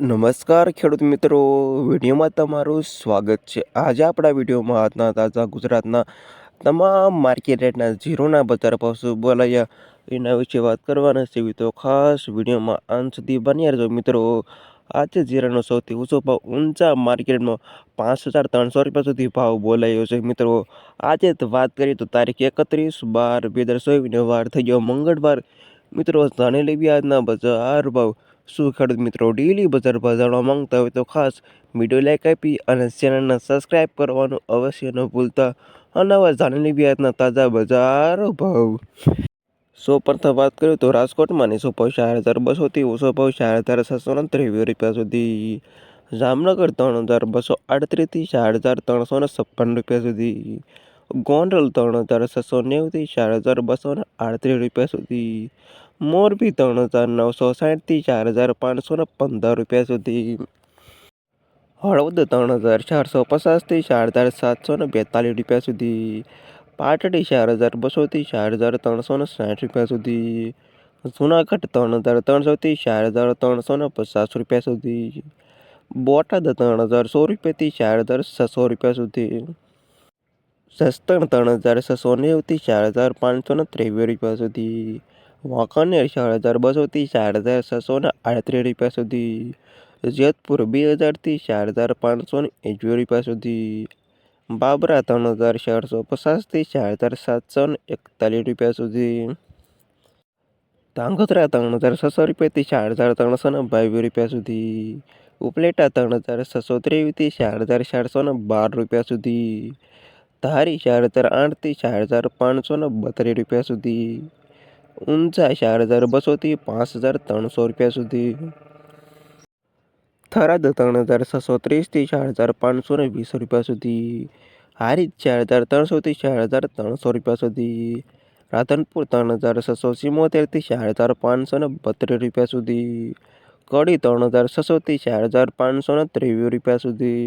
નમસ્કાર, ખેડૂત મિત્રો. વિડીયોમાં તમારું સ્વાગત છે. આજે આપણા વિડીયોમાં આજના તાજા ગુજરાતના તમામ માર્કેટ રેટના ઝીરોના બજાર ભાવ શું બોલાયા એના વિશે વાત કરવાના છે. તો ખાસ વિડીયોમાં અંત સુધી બન્યા રહેજો મિત્રો. આજે જીરાનો સૌથી ઊંચો ભાવ ઊંચા માર્કેટમાં પાંચ હજાર ત્રણસો રૂપિયા સુધી ભાવ બોલાયો છે મિત્રો. આજે વાત કરીએ તો તારીખ એકત્રીસ બાર, બે હજાર ચોવીસનો વાર થઈ ગયો મંગળવાર. મિત્રો, જાણી લેવી આજના બજાર ભાવ. શું મિત્રો ડેલી બજાર બજારવા માંગતા હોય તો ખાસ વીડિયો લાઈક આપી અને ચેનલને સબસ્ક્રાઈબ કરવાનું અવશ્ય ન ભૂલતા. અને હવે જાણી લેવી તાજા બજાર ભાવ. સૌ પ્રથમ વાત કરીએ તો રાજકોટમાં નીસો ભાવ ચાર હજાર બસોથી ઓછો ભાવ ચાર હજાર છસો ને ત્રેવીસ રૂપિયા સુધી. જામનગર ત્રણ હજાર બસો આડત્રીસથી ચાર હજાર ત્રણસો ને છપ્પન રૂપિયા સુધી. ગોંડલ ત્રણ હજાર છસો નેવુંથી ચાર હજાર બસો ને આડત્રીસ રૂપિયા સુધી. મોરબી ત્રણ હજાર નવસો સાઠથી ચાર હજાર પાંચસો ને પંદર રૂપિયા સુધી. હળવદ ત્રણ હજાર ચારસો પચાસથી ચાર હજાર સાતસો ને બેતાલીસ રૂપિયા સુધી. પાટડી ચાર હજાર બસોથી ચાર હજાર ત્રણસો ને સાઠ રૂપિયા સુધી. જુનાગઢ ત્રણ હજાર ત્રણસોથી ચાર હજાર ત્રણસો ને પચાસ રૂપિયા સુધી. બોટાદ ત્રણ હજાર સો રૂપિયાથી ચાર હજાર છસો રૂપિયા સુધી. સસ્તણ ત્રણ હજાર છસો નેવથી ચાર હજાર પાંચસો ને ત્રેવીસ રૂપિયા સુધી. વાંકાનેર ચાર હજાર બસોથી ચાર હજાર છસો ને આડત્રીસ રૂપિયા સુધી. જેતપુર બે હજારથી ચાર હજાર પાંચસો ને એકવીસ રૂપિયા સુધી. બાબરા ત્રણ હજાર ચારસો પચાસથી ચાર હજાર સાતસો ને એકતાલીસ રૂપિયા સુધી. ધાંગધ્રા ત્રણ હજાર છસો રૂપિયાથી ચાર હજાર ત્રણસો ને બાવીસ રૂપિયા સુધી. ઉપલેટા ત્રણ હજાર છસો ત્રેવીસથી ચાર હજાર ચારસો ને બાર રૂપિયા સુધી. ધારી ચાર હજાર આઠથી ચાર હજાર પાંચસો ને બત્રીસ રૂપિયા સુધી. ઊંચા ચાર હજાર બસોથી પાંચ હજાર ત્રણસો રૂપિયા સુધી થરાદ ત્રણ હજાર છસો ત્રીસથી ચાર હજાર પાંચસો ને વીસ રૂપિયા સુધી હારીજ ચાર હજાર ત્રણસોથી ચાર હજાર ત્રણસો રૂપિયા સુધી રાધનપુર ત્રણ હજાર છસો સિમોતેરથી ચાર હજાર પાંચસો ને બત્રીસ રૂપિયા સુધી કડી ત્રણ હજાર છસોથી ચાર હજાર પાંચસો ને ત્રેવીસ રૂપિયા સુધી